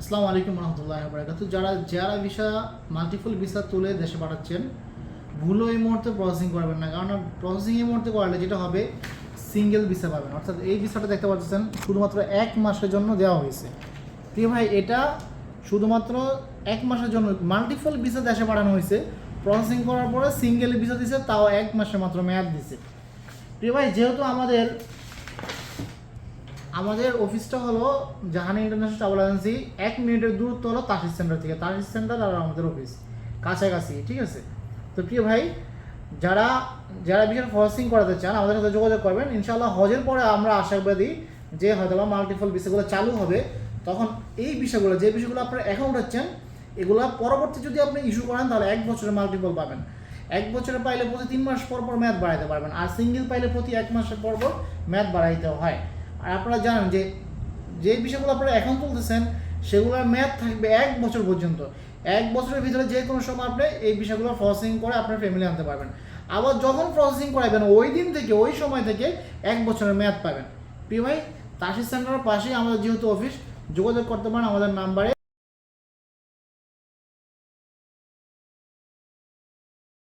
আসসালামু আলাইকুম রহমতুল্লাহ বরাকাতু যারা যারা ভিসা মাল্টিপল ভিসা তুলে দেশে পাঠাচ্ছেন, ভুলও এই মুহূর্তে প্রসেসিং করবেন না। কারণ প্রসেসিং এই মুহূর্তে করলে যেটা হবে সিঙ্গেল ভিসা পাবেন। অর্থাৎ এই ভিসাটা দেখতে পাচ্ছেন, শুধুমাত্র এক মাসের জন্য দেওয়া হয়েছে। প্রিয় ভাই, এটা শুধুমাত্র এক মাসের জন্য মাল্টিপল ভিসা দেশে পাঠানো হয়েছে। প্রসেসিং করার পরে সিঙ্গেল ভিসা দিছে, তাও এক মাসের মাত্র মেয়াদ দিছে। প্রিয় ভাই, যেহেতু আমাদের আমাদের অফিসটা হলো জাহানি ইন্টারন্যাশনাল ট্রাভেল এজেন্সি এক মিনিটের দূরত্ব হলো তাসিস সেন্টার থেকে। তাসিস সেন্টার আর আমাদের অফিস কাছাকাছি, ঠিক আছে? তো প্রিয় ভাই, যারা যারা বিষয় প্রসেসিং করাতে চান, আমাদের সাথে যোগাযোগ করবেন। ইনশাআল্লাহ হজের পরে আমরা আশাবাদী যে হয়তো বা মাল্টিপল বিষয়গুলো চালু হবে। তখন এই বিষয়গুলো, যে বিষয়গুলো আপনারা এখন উঠাচ্ছেন এগুলো পরবর্তী যদি আপনি ইস্যু করেন, তাহলে এক বছরের মাল্টিপল পাবেন। এক বছরে পাইলে প্রতি তিন মাস পর পর মেয়াদ বাড়াইতে পারবেন। আর সিঙ্গেল পাইলে প্রতি এক মাসের পর পর মেয়াদ বাড়াইতে হয়। আর আপনারা জানেন যে যে বিষয়গুলো আপনারা এখন তুলতেছেন, সেগুলোর মেয়াদ থাকবে এক বছর পর্যন্ত। এক বছরের ভিতরে যে কোনো সময় আপনি এই বিষয়গুলো প্রসেসিং করে আপনার ফ্যামিলি আনতে পারবেন। আবার যখন প্রসেসিং করাবেন ওই দিন থেকে, ওই সময় থেকে এক বছরের মেয়াদ পাবেন। প্রিয় ভাই, তাসির সেন্টারের পাশেই আমাদের যেহেতু অফিস যোগাযোগ করতে পারেন আমাদের নাম্বারে